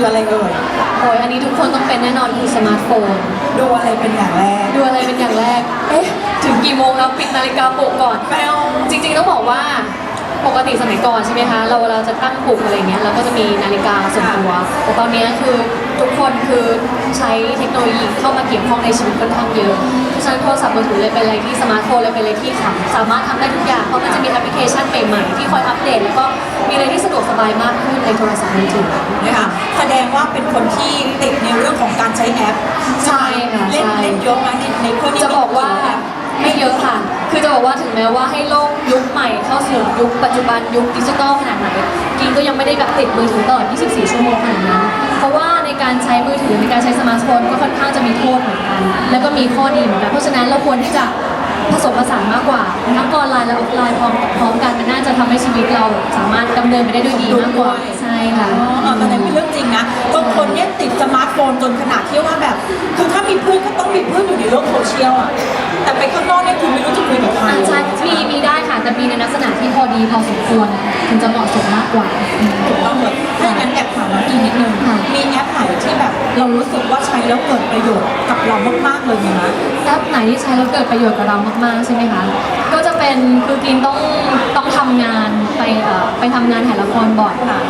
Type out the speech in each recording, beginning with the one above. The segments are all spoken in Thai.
คืออะไรเอ่ยโอ้ยอันนี้ทุกคนต้องเป็นแน่นอนคือสมาร์ทโฟน ดูอะไรเป็นอย่างแรก ดูอะไรเป็นอย่างแรก เอ๊ะ ถึงกี่โมงแล้วปิดนาฬิกาปลุกก่อน แมว จริงๆต้องบอกว่าปกติสมัยก่อนใช่ไหมคะ เราเราจะตั้งปลุกอะไรเงี้ยเราก็จะมีนาฬิกาส่วนตัวแต่ตอนนี้คือ ทุกคนคือใช้เทคโนโลยีเข้ามาเกี่ยวข้องในชีวิตค่อนข้างเยอะเพราะฉะนั้นโทรศัพท์มือถือเลยเป็นอะไรที่สมาร์ทโฟนเลยเป็นอะไรที่ค่ะสามารถทำได้ทุกอย่างเพราะมันจะมีแอปพลิเคชันใหม่ๆที่คอยอัปเดตแล้วก็มีอะไรที่สะดวกสบายมากขึ้นในโทรศัพท์มือถือนะคะแสดงว่าเป็นคนที่ติดในเรื่องของการใช้แอปใช่ค่ะเล่นใช่เล่นเยอะไหมในในเครื่องนี้จะบอกว่าไม่เยอะค่ะ คือจะบอกว่าถึงแม้ว่าให้โลกยุคใหม่เข้าสู่ยุคปัจจุบันยุคดิจิทัลขนาดไหนกินก็ยังไม่ได้แบบติดมือถือตลอด 24 ชั่วโมงขนาดนั้น เพราะว่าในการใช้มือถือในการใช้สมาร์ทโฟนก็ค่อนข้างจะมีโทษเหมือนกัน แล้วก็มีข้อดีเหมือนกันเพราะฉะนั้นเราควรที่จะผสมผสานมากกว่าทั้งออนไลน์และออฟไลน์พร้อมพร้อมกันมันน่าจะทำให้ชีวิตเราสามารถดำเนินไปได้ด้วยดีมากกว่าใช่ค่ะอ๋อตอนนั้นเป็นเรื่องจริงนะบางคนเนี่ยติดสมาร์ทโฟนจนขนาดที่ว่าแบบ คือถ้ามีเพื่อนก็ต้องมีเพื่อนอยู่ในโลกโซเชียลอะแต่ไปข้างนอกเนี่ยคือไม่รู้จะคุยกับใครอ่าใช่มีมีได้ค่ะแต่มีในลักษณะที่พอดีพอสมควรถึงจะเหมาะสมมากกว่า ถูกต้องเลยถ้าอย่างนั้นแอบถามน้องอีกนิดนึง ค่ะ มีแอปไหนที่แบบเรารู้สึกว่าใช้แล้วเกิดประโยชน์กับเรามากๆเลยไหมคะ แอปไหนที่ใช้แล้วเกิดประโยชน์กับเรามากๆใช่ไหมคะ ก็จะเป็นคือกินต้องต้องทำงานไปเอ่อไปทำงานถ่ายละครบ่อยค่ะ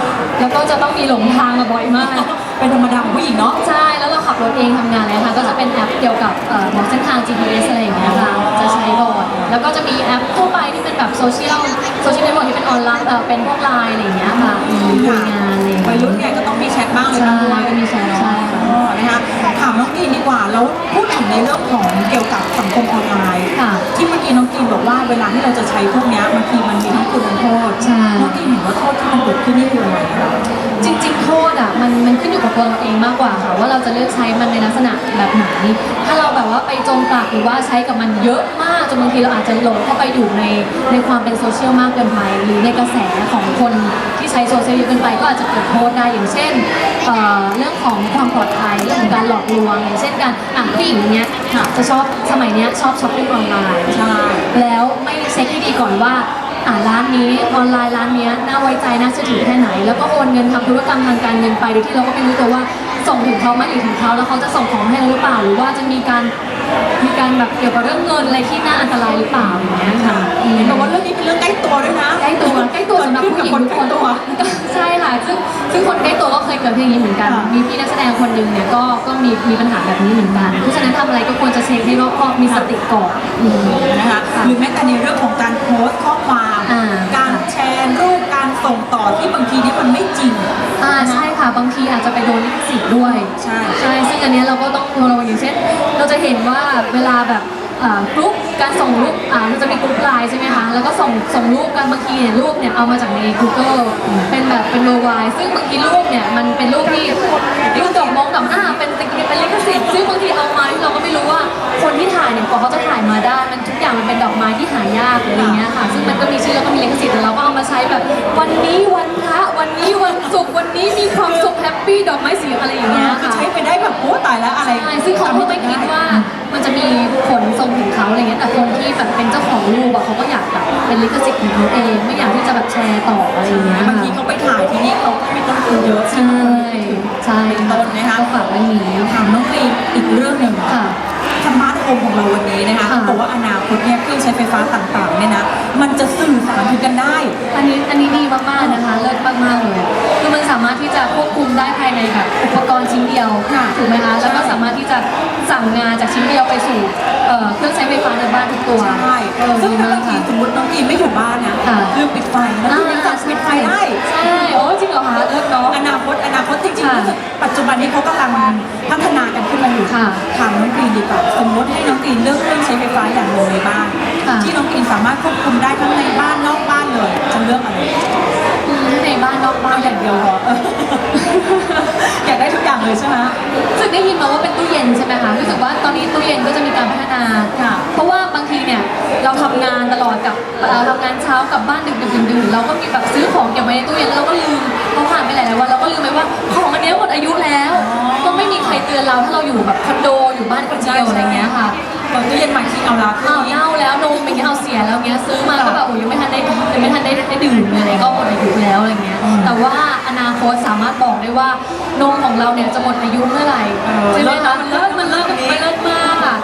แล้วก็จะต้องมีหลงทางมาบ่อยมาก เป็นธรรมดาของผู้หญิงเนาะ ใช่ แล้วเราขับรถเองทำงานเลยค่ะ ก็จะเป็นแอปเกี่ยวกับเอ่อบอกเส้นทาง GPS อะไรอย่างเงี้ยค่ะ จะใช้บ่อยแล้วก็จะมีแอปทั่วไปที่เป็นแบบโซเชียล โซเชียลเน็ตเวิร์กที่เป็นออนไลน์เอ่อเป็นพวกไลน์อะไรอย่างเงี้ยค่ะอืมคุยงานอะไรอย่างวัเงี้ยยรุ่นเนี่ยก็ต้องมีแชทบ้างเลยใช่นะก็มีแชทใช่ค่ะ อ๋อนะคะถามน้องกินดีกว่า แล้วพูดถึงในเรื่องของเกี่ยวกับสังคมออนไลน์ ค่ะ ที่เมื่อกี้น้องกินบอกว่าเวลาที่เราจะใช้พวกเนี้ยบางทีมันมีทั้งคุณและโทษใช่ น้องกินเห็นว่าโทษที่มันเกิดขึ้นนี่คืออะไรคะ จริงๆโทษอะมันมันขึ้นอยู่กับตัวเราเองมากกว่าค่ะ ว่าเราจะเลือกใช้มันในลักษณะแบบไหน ถ้าเราแบบว่าไปจมปลักหรือว่าใช้กับมันเยอะมากจนบางทีเราอาจจะหลงเข้าไปอยู่ในในความเป็นโซเชียลมากเกินไป หรือในกระแสของคนที่ใช้โซเชียลเยอะเกินไปก็อาจจะเกิดโทษได้อย่างเช่นเอ่อเรื่องของความปลอดภัยเรื่องของการหลอกลวงอย่างเช่นการอะผู้หญิงเนี้ยจะชอบสมัยเนี้ยชอบช้อปปิ้งออนไลน์ใช่แล้วไม่เช็คให้ดีก่อนว่าอ่าร้านนี้ออนไลน์ร้านนี้น่าไว้ใจน่าเชื่อถือแค่ไหน แล้วก็โอนเงินทำธุรกรรมทางการเงินไปโดยที่เราก็ไม่รู้ตัวว่าส่งถึงเขาไหมหรือถึงเขาแล้วเขาจะส่งของให้เราหรือเปล่าหรือว่าจะมีการ มีการแบบเกี่ยวกับเรื่องเงินอะไรที่น่าอันตรายหรือเปล่าอย่างเงี้ยค่ะอืม เห็นบอกว่าเรื่องนี้เป็นเรื่องใกล้ตัวด้วยนะใกล้ตัวใกล้ตัวสำหรับผู้หญิงคนทุกใกคล้นตัวก็ใช่ค่ะซึ่งซึ่งคนใกล้ตัวก็เคยเกิดเรื่องอย่างนี้เหมือนกัน ค่ะ มีพี่นักแสดงคนหนึ่งเนี่ยก็ก็มีมีปัญหาแบบนี้เหมือนกัน เพราะฉะนั้นทำอะไรก็ควรจะเช็คให้รอบคอบมีสติก่อนอืมนะคะค่ะหรือแม้แต่ในเรื่องของการโพสต์ข้อความ อ่าการแชร์รูปการ ส่งต่อที่บางทีนี่มันไม่จริง อ่าใช่ค่ะ บางทีอาจจะไปโดนลิขสิทธิ์ด้วย ใช่ ใช่ ซึ่งอันเนี้ยเราก็ต้องระวังอย่างเช่น เราจะเห็นว่าเวลาแบบอ่า กรุ๊ปการส่งรูปอ่ามันจะมีกรุ๊ปไลน์ใช่ไหมคะแล้วก็ส่งส่งรูปกันบางทีเนี่ยรูปเนี่ยเอามาจากใน Google เป็นแบบเป็นเวอร์ไวซึ่งบางทีรูปเนี่ยมันเป็นรูปที่รูปดอกมงดอกหน้าเป็นเป็นเป็นลิขสิทธิ์ซึ่งบางทีเอามาที่เราก็ไม่รู้ว่าคนที่ถ่ายเนี่ยกว่าเขาจะถ่ายมาได้มันทุกอย่างมันเป็นดอกไม้ที่หายากหรืออะไรเงี้ยค่ะ ซึ่งมันก็มีชื่อแล้วก็มีลิขสิทธิ์แต่เราก็เอามาใช้แบบ วันนี้วันพระวันนี้วันศุกร์วันนี้มีความสุขแฮปปี้ดอกไม้สีอะไรอย่างเงี้ยคือค่ะใช้ไปได้แบบโอ้ตายแล้วอะไร ใช่ซึ่งเขาก็ไม่คิดว่า มันจะมีผลส่งถึงเขาอะไรเงี้ยแต่คนที่แบบเป็นเจ้าของรูปอะเขาก็อยากแบบเป็นลิขสิทธิ์ของเขาเอง ไม่อยากที่จะแบบแชร์ต่ออะไรอย่างเงี้ยบางทีเขาไปท มของเราวันนี้นะคะค่ะบอกว่าอนาคตเนี่ยเครื่องใช้ไฟฟ้าต่างๆเนี่ยนะมันจะสื่อสารถึงกันได้ อันนี้อันนี้ดีมากๆนะคะเลิศมากๆเลยคือมันสามารถที่จะควบคุมได้ภายในแบบอุปกรณ์ชิ้นเดียวค่ะถูกไหมคะแล้วก็สามารถที่จะสั่งงานจากชิ้นเดียวไปสู่เอ่อเครื่องใช้ไฟฟ้าในบ้านทุกตัวใช่เออซึ่งดีถ้ามากบางทีค่ะสมมติน้องกรีนไม่อยู่บ้านนะค่ะลืมปิดไฟแล้วคุณยังจับปิดไฟได้ใช่โอ้จริงเหรอคะเลิศเนาะอนาคตอนาคตจริงๆค่ะรู้สึกปัจจุบันนี้เขากำลังพัฒนากันขึ้นมา อยู่ค่ะ ถามน้องกรีนดีกว่าสมมติให้น้องกรีนเลือกเครื่องใช้ไฟฟ้าอย่างหนึ่งในบ้าน ค่ะ ที่น้องกรีนสามารถควบคุมได้ทั้งในบ้านนอกบ้าน เลยจะเลือกอะไรอืมในบ้านนอกบ้าเอานอย่างเดียวพออยากได้ทุกอย่างเลยใช่ไหมรู้สึกได้ยินมาว่าเป็นตู้เย็นใช่ไหมคะรู้สึกว่าตอนนี้ตู้เย็นก็จะมีการพัฒนาค่ะ เพราะว่าบางทีเนี่ยเราทำงานตลอดกับเอ่อทำงานเช้ากลับบ้านดึกดึกดื่นดื่นเราก็มีแบบซื้อของเก็บไว้ในตู้เย็นแล้วเราก็ลืมพอผ่านไปหลายๆวันเราก็ลืมไปว่าของอันเนี้ยหมดอายุแล้วอ๋อก็ไม่มีใครเตือนเราถ้าเราอยู่แบบคอนโดอยู่บ้านคนเดียวอะไรเงี้ยค่ะเปิดตู้เย็นมาคิดเอาละอ้าวเน่าแล้วนมอย่างเงี้ย ให้ให้ดื่มอะไรก็หมดอายุแล้วอะไรเงี้ย แต่ว่าอนาคตสามารถบอกได้ว่านมของเราเนี่ยจะหมดอายุเมื่อไหร่เออใช่ไหมคะเลิเลิศกมัมันนเลิเลิศกอันนี้มันเลิกมากอะ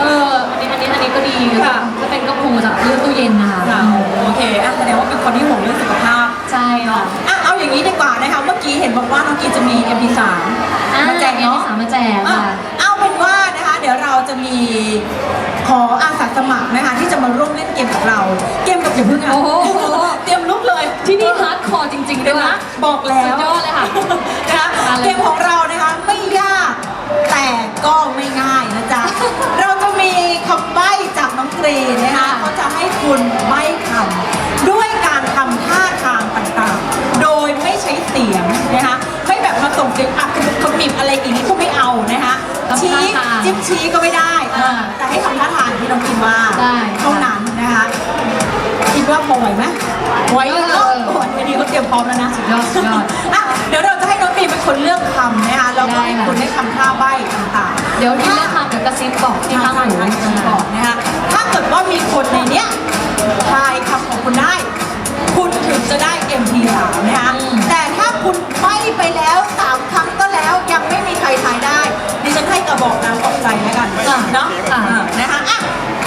เอออันนี้อันนี้อันนี้ก็ดีค่ะถ้าเป็นก็คงจะเลือกตู้เย็นนะคะค่ะโอเคอะแสดงว่าเป็นคนที่ห่วงเรื่องสุขภาพใช่ค่ะอะเอาอย่างนี้ดีกว่านะคะเมื่อกี้เห็นบอกว่าน้องกีจะมี MP3 มาแจกเนาะสามมาแจกอะค่ะเอาเป็นว่านะคะเดี๋ยวเราจะมีขออาสาสมัครนะคะที่จะมาร่วมเล่นเกมกับเรา เกมกับอย่าเพิ่งอะโอ้โหเตรียมลุก เลยที่นี่ฮาร์ดคอร์จริงๆเดี๋ด้วยยวนะนะบอกแล้วสุดยอดเลยค่ะนะคะมาเลยเกมของเรานะคะไม่ยากแต่ก็ไม่ง่ายนะจ๊ะ เราจะมีคำใบ้จากน้องกรีนนะคะเขาจะให้คุณใบ้คำด้วยการทำท่าทางต่างๆ โดยไม่ใช้เสียงนะคะไม่แบบมาส่งเสียงอักขมุกขมิบอะไรอีกนี่ก็ไม่เอานะคะทำชี้ท่าทางจิ้มชี้ก็ไม่ได้อ่าแต่ให้ทำท่าทางที่น้องกินว่าได้เท่านั้นนะคะ คิดว่าพอไหวไหมไหวเออเนาะโอ้โหวันนี้ก็เตรียมพร้อมแล้วนะสุดยอดสุดยอด อะเดี๋ยวเราจะให้น้องปีเป็นคนเลือกคำนะคะแล้วก็ได้ให้ค่ะ คุณได้ทำท่าใบ้ต่างๆ เดี๋ยวนี้เรื่องคำเดี๋ยวกระซิบบอกที่ที่ข้าข้างงหูหูบอกนะคะ ถ้าเกิดว่ามีคนในเนี้ยทายคำของคุณได้ คุณถึงจะได้ MP3 นะคะอืมแต่ถ้าคุณใบ้ไปแล้วสามคำก็แล้วยังไม่มีใครทายได้ ดิฉันให้กระบอกน้ำปลอบใจแล้วกัน เนาะค่ะอ่านะคะอะ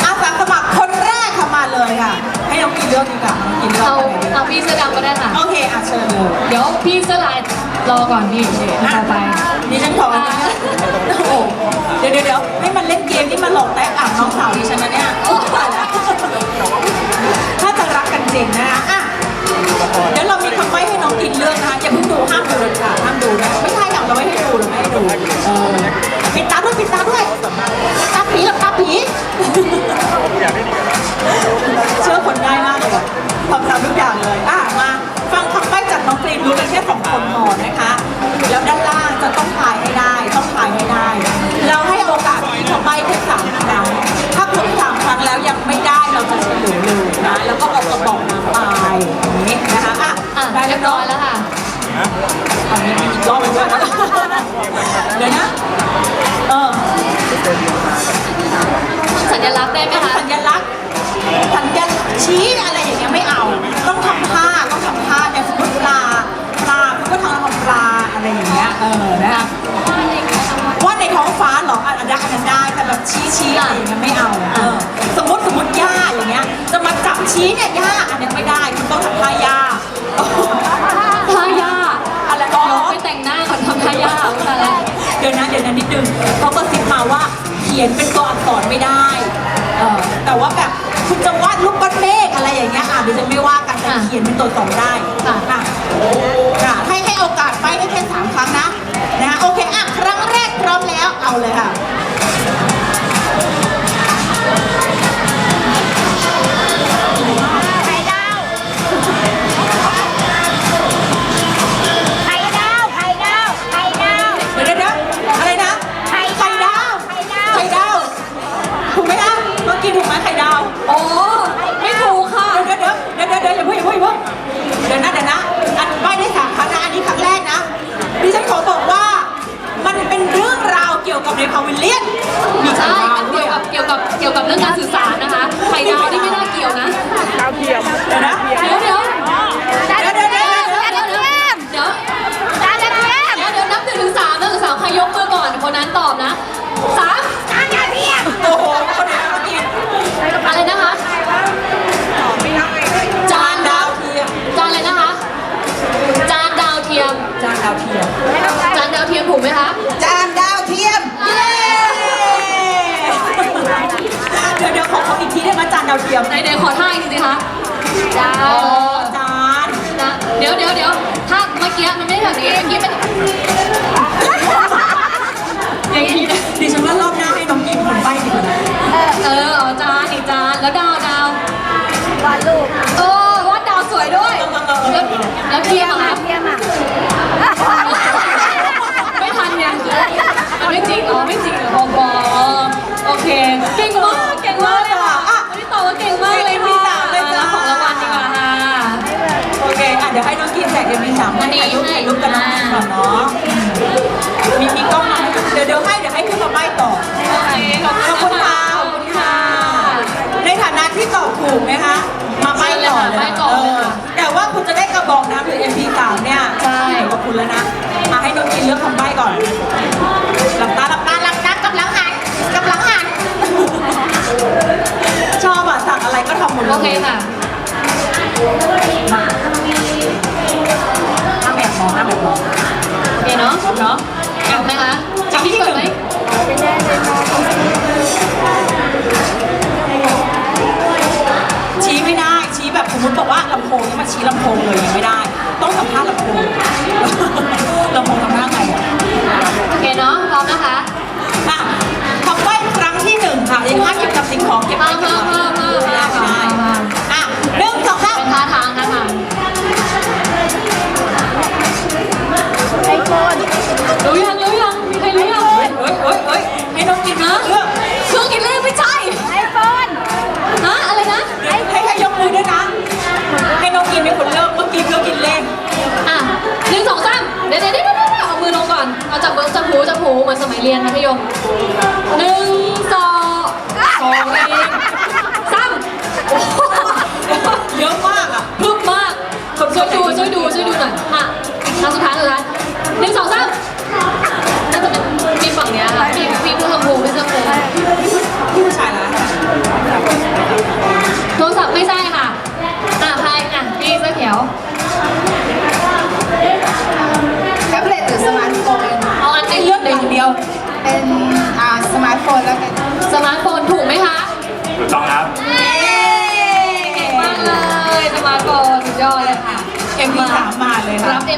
อาสาสมัครคนแรกค่ะมาเลยค่ะ ให้น้องกินเลือกดีกว่าน้องกินเลือกเอาคนไหนดีเอาพี่เสื้อดำก็ได้ค่ะ โอเคอะเชิญเลยเดี๋ยวพี่เสื้อลายรอก่อนพี่เดี๋ยวต่อไป ดิฉันขออันนี้โอ้โหเดี๋ยวเดี๋ยวเดี๋ยวให้มันเล่นเกมที่มันหลอกแตะอ่างน้องสาวดิฉันนะเนี่ยโอ้ตายแล้ว แล้ยวบร้เนาะอยแล้วค่ะเอานี้อีกรอบหนึงด้วยนะเดี๋ยวนะ เออ สัญลักษณ์ได้ไหมคะสัญลักษณ์สัญลักษณ์ชี้อะไรอย่างเงี้ยไม่เอา ต้องทำท่าต้องทำท่าเนี่ยสมมติปลาปลาคุณก็ทำทำปลาอะไรอย่างเงี้ย เออ นะคะว่าในท้องฟ้าเหรออันอันนั้นอันนั้นได้แต่แบบชี้ชี้อะไรอย่างเงี้ยไม่เอา เออ สมมติสมมติย่าอย่างเงี้ย จะมาจับชี้เนี่ยย่าอันเนี้ยไม่ได้คุณต้องทำท่าย่า ดี๋ยวนะเดี๋ยวนะนิดนึงเขาก็ซิบมาว่าเขียนเป็นตัวอักษรไม่ได้เออแต่ว่าแบบคุณจะวาดรูปก้อนเมฆอะไรอย่างเงี้ยอะดิฉันไม่ว่ากันแต่อะเขียนเป็นตัวอักษรได้ค่ะ ยม จานดาวเทียม จานดาวเทียมถูกไหมคะ จานดาวเทียม เย้เดี๋ยวเดี๋ยวขอขออีกทีได้ไหมจานดาวเทียมไหนไหนขอท่าอีกทีสิคะจาอ๋อวจานนะเดี๋ยวเดี๋ยวเดี๋ยวถ้าเมื่อกี้มันไม่ได้แบบนี้เมื่อกี้เป็นอย่างนี้นะดิฉันว่ารอบหน้าให้น้องกินคนใบ้ดีกว่านะเออเอาจานอีกจานแล้วดาว แล้วแล้วเทียมอะคะเทียมอะไม่ทันเนี่ยมันไม่จริงเหรอไม่จริงเหรอบอกโอเค เก่งมากเก่งมากเลยค่ะวันนี้ตอบว่าเก่งมากเลยค่ะรับของรางวัลดีกว่าค่ะโอเคอะเดี๋ยวให้น้องกินแจกเอ็มวีสามอันนี้ถ่ายรูปให้ถ่ายรูปกันน้องกินก่อนเนาะมีมีกล้องมาเดี๋ยวเดี๋ยวให้เดี๋ยวให้ขึ้นมาใบ้ต่อโอเคขอบขอบคุคุณณค่ะค่ะขอบคุณค่ะ ในฐานะที่ตอบถูกนะคะมาใบ้ต่อเลย เป็นปีสามเนี่ยใช่ขอบคุณแล้วนะมาให้นนกินเลือกคำใบ้ก่อนหลับตาหลับตาหลับตากำลังหันกำลังหันชอบอะสั่งอะไรก็ทำหมดเลยโอเคค่ะน้าแบบมองน้าแบบมองโอเคเนาะเนาะเอาไหมคะจับที่ก่อนไหมชี้ไม่ได้ชี้แบบสมมติบอกว่าลำโพงนี่มาชี้ลำโพงเลยยังไม่ได้ ต้องสัมภาษณ์ลำโพงลำโพงทำหน้าไงอะโอเคเนาะพร้อมนะคะอะคำใบ้ครั้งที่หนึ่งค่ะยังห้ามเก็บกับสิ่งของเก็บไว้เก็บไว้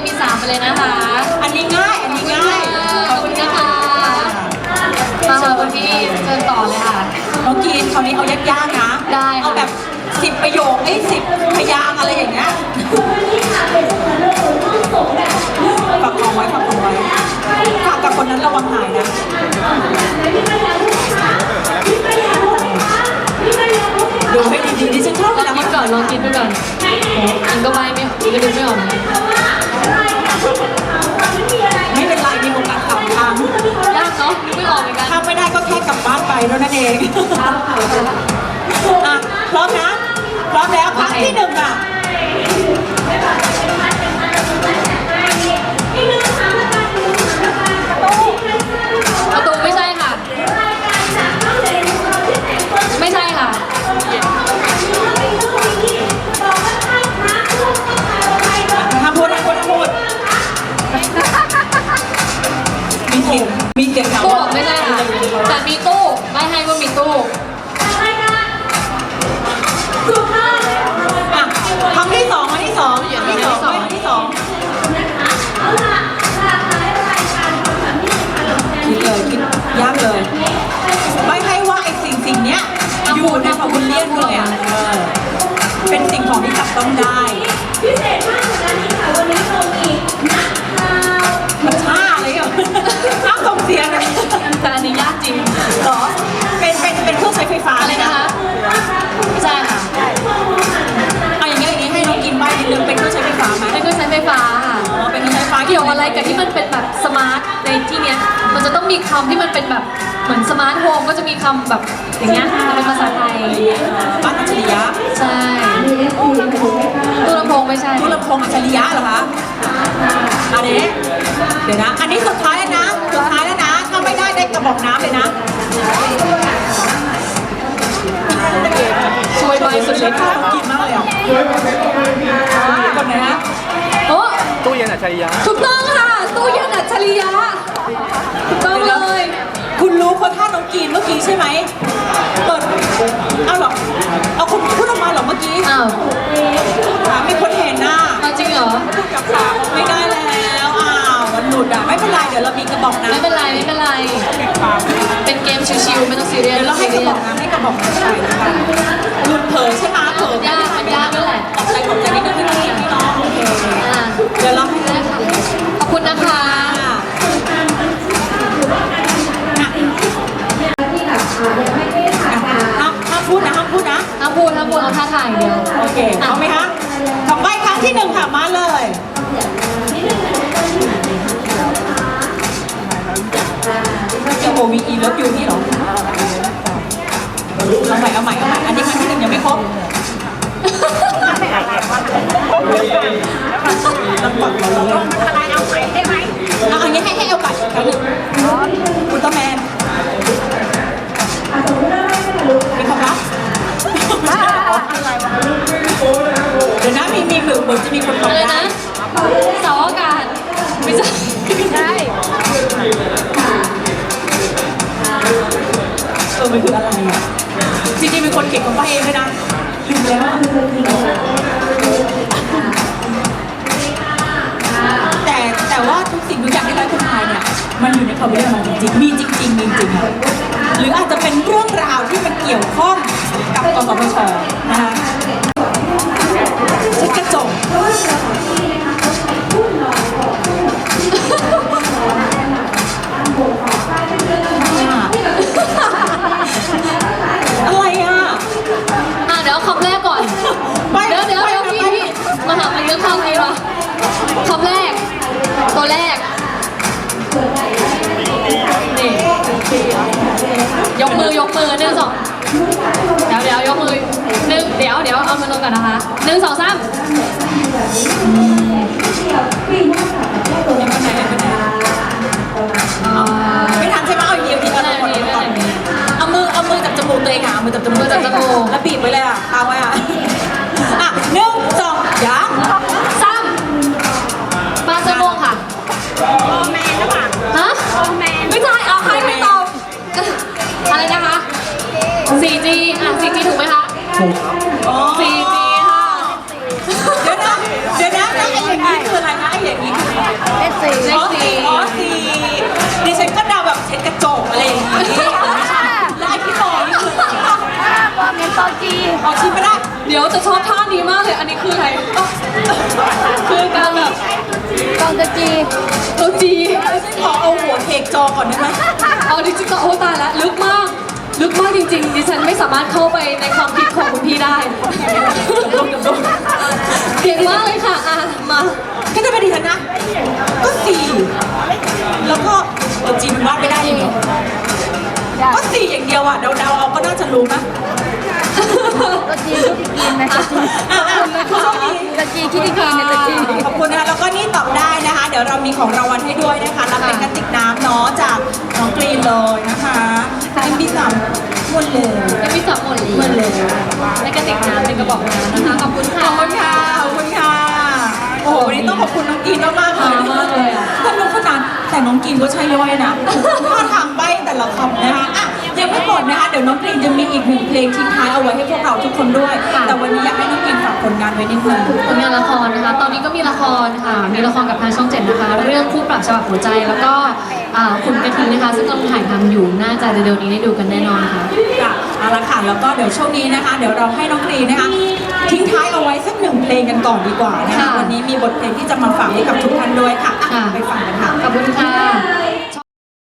เลยค่ะรับ MP3 ไปเลยนะคะ อันนี้ง่าย อันนี้ง่าย ขอบคุณนะคะมาค่ะคุณพี่เชิญต่อเลยค่ะ น้องกินคราวนี้เอายากๆนะ ได้ค่ะ เอาแบบสิบประโยคไอ้สิบพยางค์อะไรอย่างเงี้ยฝากของไว้ฝากของไว้ฝากกับคนนั้นระวังหายนะดูให้ดีๆดิฉันชอบลเวองลาคิด ก่อนลองคิดดูก่อนอันก็ใบไม่ออกอันก็ดูไม่ออกเหมือนกันไม่เป็นไรมีโอกาสสามครั้งยากเนาะนึกไม่ออกเหมือนกันถ้าไม่ได้ก็แค่กลับบ้านไปเท่านั้นเองอะพร้อมนะ พร้อมแล้วครั้งที่หนึ่งอะประ ยคิดยากเลย ไม่ให้ว่าไอ้สิ่งสิ่งเนี้ยอยู่ในพาวิเลียนเลยอะเออเป็นสิ่งของที่จับต้องได้มันท่าอะไรอะท่าส่งเสียงอะแต่อันนี้ยากจริงเหรอ เป็นเป็นเป็นเครื่องใช้ไฟฟ้าอะไรเลยนะนะคะไม่ใช่ค่ะเอาอย่างเงี้ยอย่างงี้ให้น้องกินใบนิดนึงเป็นเครื่องใช้ไฟฟ้าไหมเป็นเครื่องใช้ไฟฟ้าค่ะอ๋อเป็นเครื่องใช้ไฟฟ้าเกี่ยวอะไรกับที่มันเป็นแบบสมาร์ทในที่เนี้ย มันจะต้องมีคำที่มันเป็นแบบเหมือนสมาร์ทโฮมก็จะมีคำแบบอย่างเงี้ยแต่เป็นภาษาไทย บ้านอัจฉริยะใช่ตู้ลำโพงไม่ใช่ ตู้ลำโพงอัจฉริยะเหรอคะอันนี้เดี๋ยวนะ อันนี้สุดท้ายแล้วนะ สุดท้ายแล้วนะ ถ้าไม่ได้ได้กระบอกน้ำเลยนะ ช่วยใบสุดเล็เล็กกค่ะกินมากเลยอะคนไหนฮะโอ้ ตู้เย็นอัจฉริยะถูกต้องค่ะตู้เย็นอัจฉริยะถูกต้องเลยคุณรู้เพราะท่าน้องกินเมื่อกี้ใช่ไหมเปิดเอาเหรอเอาคุณพูดออกมาเหรอเมื่อกี้อ้าวถามมีคนเห็นหน้าเอาจริงเหรอไม่ได้แล้วอ้าวมันหลุดอะไม่เป็นไรเดี๋ยวเรามีกระบอกไม่น้ำเป็นไรไม่เป็นไร เป็นเกมชิวๆไม่ต้องซีเรียสเดี๋ยวเราให้กระบอกน้ำให้กระบอกน้ำใส่นะคะหลุดเผยใช่ไหมเผยมันยากมันยากด้วยแหละขอบใจขอบใจ นะห้ามพูดห้ามพูดเอาท่าถ่ายเดียวโอเคเอาไหมคะคำใบ้ครั้งที่หนึ่งค่ะมาเลยจะโอวีอีเลิฟยูนี่เหรอเอาใหม่เอาใหม่เอาใหม่อันนี้ครั้งที่หนึ่งยังไม่ครบต้องกดเราเลยอะไรเอาใหม่ได้ไหมเอาอันนี้ให้ให้เอากัดอีกครั้งหนึ่งคุณต้าแมน เดี๋ยวนะมีมีเหมือนเหมือนจะมีคนอะทำไรด้นะสาอากาศไม่ใช่ไม่ใช่เออมันคืออะไรอะจริงๆมีคนเขียนองว่าเองด้ยนะลืมแล้วแต่แต่ว่าทุกสิ่งทุกอย่างที่ร้อยคุณทายเนี่ย มันอยู่ในคำว่าเรื่องมันจริงๆมีจริงๆมีจริงๆ หรืออาจจะเป็นเรื่องราวที่มันเกี่ยวข้องกับกสทชนะคะเช็ดกระจก นะคะหนึ่งสองสามอ่าไม่ทันใช่ไหมเอาอีกทีเอาอีกทีเอาก่อนเอาก่อนเอามือเอามือจับจมูกตัวเองอะเอามือจับจมูกมือจับจมูกแล้วบีบไว้เลยอะเอาไว้อะอะหนึ่งสองยังสามปลาสมวงค่ะโอแมนหรือเปล่าฮะโอแมนไม่ใช่เอาใครไม่ตอบอะไรนะคะ 4G อะ 4G ถูกไหมคะอ๋อ ตอจีอ๋อชิมไม่ได้ เดี๋ยวจะชอบท่านี้มากเลย อันนี้คืออะไรคือการแบบตองตะจีตัว G ดิฉันขอเอาหัวเทกจอก่อนได้ไหมเอาดิจิตอลโอ้ตายแล้วลึกมาก ลึกมากจริงๆ ดิฉันไม่สามารถเข้าไปในความคิดของคุณพี่ได้เก่งมากเลยค่ะ อะ มาก็จะเป็นดิฉันนะ ก็สี่แล้วก็เออจีนมันวาดไม่ได้ยังไงก็สี่อย่างเดียวอะเดาๆเอาก็น่าจะรู้นะ ตะจีคิดอีกทีไหมตะจีอะอะขอบคุณตะจีคิดอีกทีนะตะจีขอบคุณนะคะแล้วก็นี่ตอบได้นะคะ เดี๋ยวเรามีของรางวัลให้ด้วยนะคะรับเป็นกระติกน้ำเนาะจากน้องกรีนเลยนะคะเป็นพี่สามหมดเลยยังมีสามหมดเลยหมดเลยในกระติกน้ำเป็นกระบอกน้ำนะคะขอบคุณขค่ะอบคุณค่ะขอบคุณค่ะโอ้โหวันนี้ต้องขอบคุณน้องกรีนมากๆเลยมากเลยอะสนุกสนานแต่น้องกรีนก็ใช่ย่อยนะท่าทางใบแต่ละคำนะคะอะยังไม่ หมดนะคะ เดี๋ยวน้องกรีนจะมีอีกหนึ่งเพลงทิ้งท้ายเอาไว้ให้พวกเราทุกคนด้วยแต่วันนี้อยากให้น้องกรีนฝากผลงานไว้นิดนึง ผลงานละครนะคะ ตอนนี้ก็มีละครค่ะ มีละครกับทางช่องเจ็ดนะคะ เรื่องคู่ปรับฉบับหัวใจ แล้วก็อ่าคุณกระทิงนะคะ ซึ่งกำลังถ่ายทำอยู่ น่าจะเร็วๆนี้ได้ดูกันแน่นอนค่ะ ค่ะเอาละค่ะแล้วก็เดี๋ยวช่วงนี้นะคะ เดี๋ยวเราให้น้องกรีนนะคะ ทิ้งท้ายเอาไว้สักหนึ่งเพลงกันก่อนดีกว่านะคะค่ะวันนี้มีบทเพลงที่จะมาฝากให้กับทุกท่านด้วยค่ะอะค่ะ ไปฟังกันค่ะ ขอบคุณค่ะ